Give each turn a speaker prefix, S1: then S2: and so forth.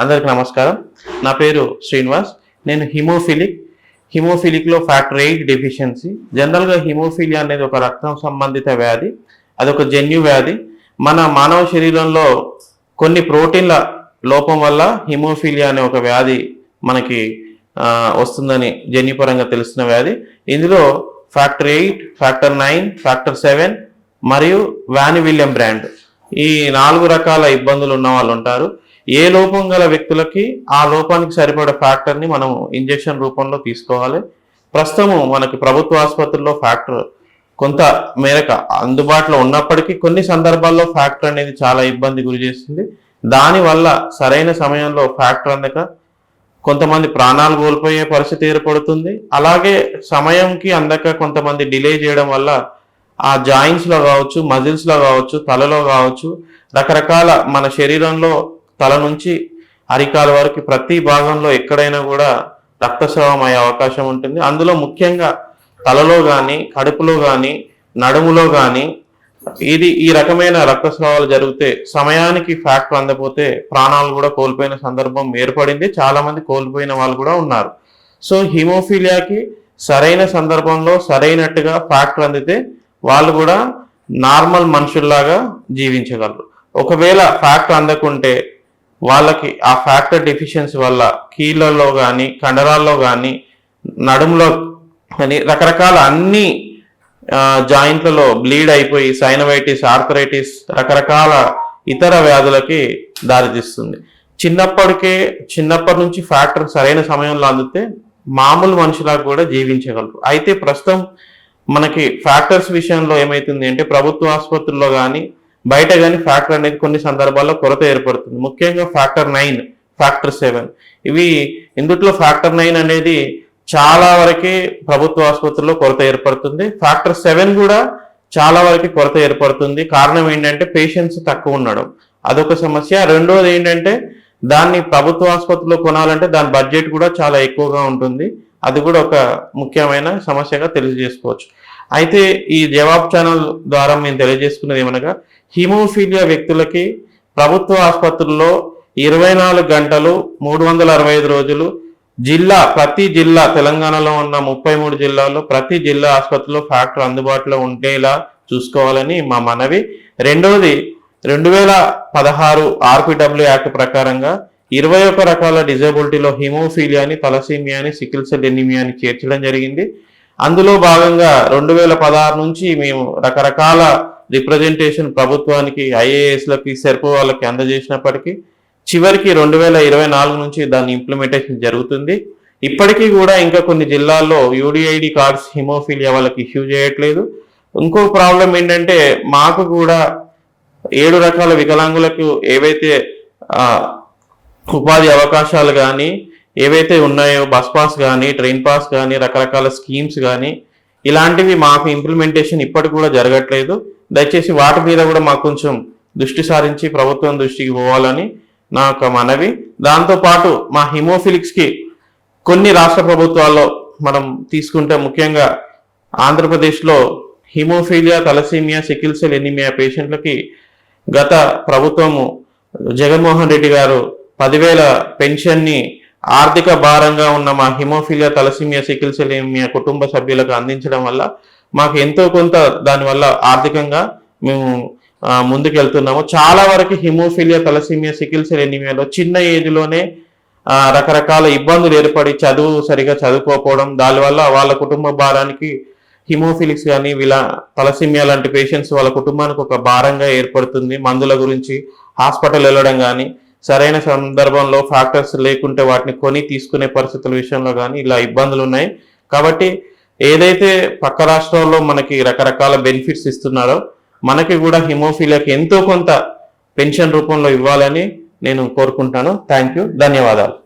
S1: అందరికి నమస్కారం. నా పేరు శ్రీనివాస్. నేను హిమోఫిలిక్. హిమోఫిలిక్లో ఫ్యాక్టర్ ఎయిట్ డెఫిషియన్సీ. జనరల్గా హిమోఫిలియా అనేది ఒక రక్తం సంబంధిత వ్యాధి. అదొక జన్యు వ్యాధి. మన మానవ శరీరంలో కొన్ని ప్రోటీన్ల లోపం వల్ల హిమోఫిలియా అనే ఒక వ్యాధి మనకి వస్తుందని జన్యుపరంగా తెలుస్తున్న వ్యాధి. ఇందులో factor eight factor nine factor seven మరియు వాని విలియం బ్రాండ్. ఈ నాలుగు రకాల ఇబ్బందులు ఉన్న వాళ్ళు ఉంటారు ఏ లోపం గల వ్యక్తులకి ఆ లోపానికి సరిపడే ఫ్యాక్టర్ని మనం ఇంజెక్షన్ రూపంలో తీసుకోవాలి. ప్రస్తుతము మనకి ప్రభుత్వ ఆసుపత్రుల్లో ఫ్యాక్టర్ కొంత మేరకు అందుబాటులో ఉన్నప్పటికీ కొన్ని సందర్భాల్లో ఫ్యాక్టర్ అనేది చాలా ఇబ్బంది గురి చేస్తుంది. దానివల్ల సరైన సమయంలో ఫ్యాక్టర్ అందక కొంతమంది ప్రాణాలు కోల్పోయే పరిస్థితి ఏర్పడుతుంది. అలాగే సమయంకి అందక కొంతమంది డిలే చేయడం వల్ల ఆ జాయింట్స్లో కావచ్చు మజిల్స్లో కావచ్చు తలలో కావచ్చు రకరకాల మన శరీరంలో తల నుంచి అరికాల వరకు ప్రతి భాగంలో ఎక్కడైనా కూడా రక్తస్రావం అయ్యే అవకాశం ఉంటుంది. అందులో ముఖ్యంగా తలలో కానీ కడుపులో కానీ నడుములో కానీ ఇది ఈ రకమైన రక్తస్రావాలు జరిగితే సమయానికి ఫ్యాక్టర్ అందకపోతే ప్రాణాలు కూడా కోల్పోయిన సందర్భం ఏర్పడింది. చాలామంది కోల్పోయిన వాళ్ళు కూడా ఉన్నారు. సో హిమోఫీలియాకి సరైన సందర్భంలో సరైనట్టుగా ఫ్యాక్టర్ అందితే వాళ్ళు కూడా నార్మల్ మనుషుల్లాగా జీవించగలరు. ఒకవేళ ఫ్యాక్టర్ అందకుంటే వాళ్ళకి ఆ ఫ్యాక్టర్ డెఫిషియన్సీ వల్ల కీళ్ళలో కానీ కండరాల్లో కానీ నడుములో కానీ రకరకాల అన్ని జాయింట్లలో బ్లీడ్ అయిపోయి సైనవైటిస్ ఆర్థరైటిస్ రకరకాల ఇతర వ్యాధులకి దారితీస్తుంది. చిన్నప్పటికే చిన్నప్పటి నుంచి ఫ్యాక్టర్ సరైన సమయంలో అందితే మామూలు మనుషులకు కూడా జీవించగలరు. అయితే ప్రస్తుతం మనకి ఫ్యాక్టర్స్ విషయంలో ఏమైతుంది అంటే ప్రభుత్వ ఆసుపత్రుల్లో కానీ బయట కానీ ఫ్యాక్టర్ అనేది కొన్ని సందర్భాల్లో కొరత ఏర్పడుతుంది. ముఖ్యంగా ఫ్యాక్టర్ నైన్ ఫ్యాక్టర్ సెవెన్ ఇవి ఇందుట్లో ఫ్యాక్టర్ నైన్ అనేది చాలా వరకే ప్రభుత్వ ఆసుపత్రుల్లో కొరత ఏర్పడుతుంది. ఫ్యాక్టర్ సెవెన్ కూడా చాలా వరకు కొరత ఏర్పడుతుంది. కారణం ఏంటంటే పేషెంట్స్ తక్కువ ఉండడం. అదొక సమస్య. రెండోది ఏంటంటే దాన్ని ప్రభుత్వ ఆసుపత్రిలో కొనాలంటే దాని బడ్జెట్ కూడా చాలా ఎక్కువగా ఉంటుంది. అది కూడా ఒక ముఖ్యమైన సమస్యగా తెలియజేసుకోవచ్చు. అయితే ఈ జవాబ్ ఛానల్ ద్వారా మేము తెలియజేసుకున్నది ఏమనగా హిమోఫీలియా వ్యక్తులకి ప్రభుత్వ ఆసుపత్రుల్లో ఇరవై నాలుగు గంటలు మూడు వందల అరవై ఐదు రోజులు జిల్లా ప్రతి జిల్లా తెలంగాణలో ఉన్న ముప్పై మూడు జిల్లాల్లో ప్రతి జిల్లా ఆసుపత్రిలో ఫ్యాక్టర్ అందుబాటులో ఉండేలా చూసుకోవాలని మా మనవి. రెండవది రెండు వేల పదహారు ఆర్పిడబ్ల్యూ యాక్ట్ ప్రకారంగా ఇరవై ఒక రకాల డిజబిలిటీలో హిమోఫీలియాని తలసీమియాని సికిల్ సెల్ ఎనిమియాని చేర్చడం జరిగింది. అందులో భాగంగా రెండు వేల పదహారు నుంచి మేము రకరకాల రిప్రజెంటేషన్ ప్రభుత్వానికి ఐఏఎస్లకి సెర్పు వాళ్ళకి అందజేసినప్పటికీ చివరికి రెండు వేల ఇరవై నాలుగు నుంచి దాని ఇంప్లిమెంటేషన్ జరుగుతుంది. ఇప్పటికీ కూడా ఇంకా కొన్ని జిల్లాల్లో యూడిఐడి కార్డ్స్ హిమోఫీలియా వాళ్ళకి ఇష్యూ చేయట్లేదు. ఇంకో ప్రాబ్లం ఏంటంటే మాకు కూడా ఏడు రకాల వికలాంగులకు ఏవైతే ఉపాధి అవకాశాలు కానీ ఏవైతే ఉన్నాయో బస్ పాస్ కానీ ట్రైన్ పాస్ కానీ రకరకాల స్కీమ్స్ కానీ ఇలాంటివి మాకు ఇంప్లిమెంటేషన్ ఇప్పటికి కూడా జరగట్లేదు. దయచేసి వాటి మీద కూడా మాకు కొంచెం దృష్టి సారించి ప్రభుత్వం దృష్టికి పోవాలని నా యొక్క మనవి. దాంతోపాటు మా హిమోఫిలిక్స్కి కొన్ని రాష్ట్ర ప్రభుత్వాల్లో మనం తీసుకుంటే ముఖ్యంగా ఆంధ్రప్రదేశ్లో haemophilia thalassaemia sickle cell anaemia పేషెంట్లకి గత ప్రభుత్వము జగన్మోహన్ రెడ్డి గారు పదివేల పెన్షన్ని ఆర్థిక భారంగా ఉన్న మా హిమోఫిలియా తలసిమియా సికిల్ కుటుంబ సభ్యులకు అందించడం వల్ల మాకు ఎంతో కొంత దానివల్ల ఆర్థికంగా మేము ముందుకెళ్తున్నాము. చాలా వరకు హిమోఫిలియా తలసిమియా సికిల్ ఎనిమియాలో చిన్న ఏజ్లోనే రకరకాల ఇబ్బందులు ఏర్పడి చదువు సరిగా చదువుకోకపోవడం దానివల్ల వాళ్ళ కుటుంబ భారానికి హిమోఫిలిక్స్ కానీ వీళ్ళ తలసిమియా లాంటి పేషెంట్స్ వాళ్ళ కుటుంబానికి ఒక భారంగా ఏర్పడుతుంది. మందుల గురించి హాస్పిటల్ వెళ్ళడం కానీ సరైన సందర్భంలో ఫ్యాక్టర్స్ లేకుంటే వాటిని కొని తీసుకునే పరిస్థితుల విషయంలో కానీ ఇలా ఇబ్బందులు ఉన్నాయి. కాబట్టి ఏదైతే పక్క రాష్ట్రాల్లో మనకి రకరకాల బెనిఫిట్స్ ఇస్తున్నారో మనకి కూడా హిమోఫీలియాకి ఎంతో కొంత పెన్షన్ రూపంలో ఇవ్వాలని నేను కోరుకుంటాను థ్యాంక్ యూ ధన్యవాదాలు.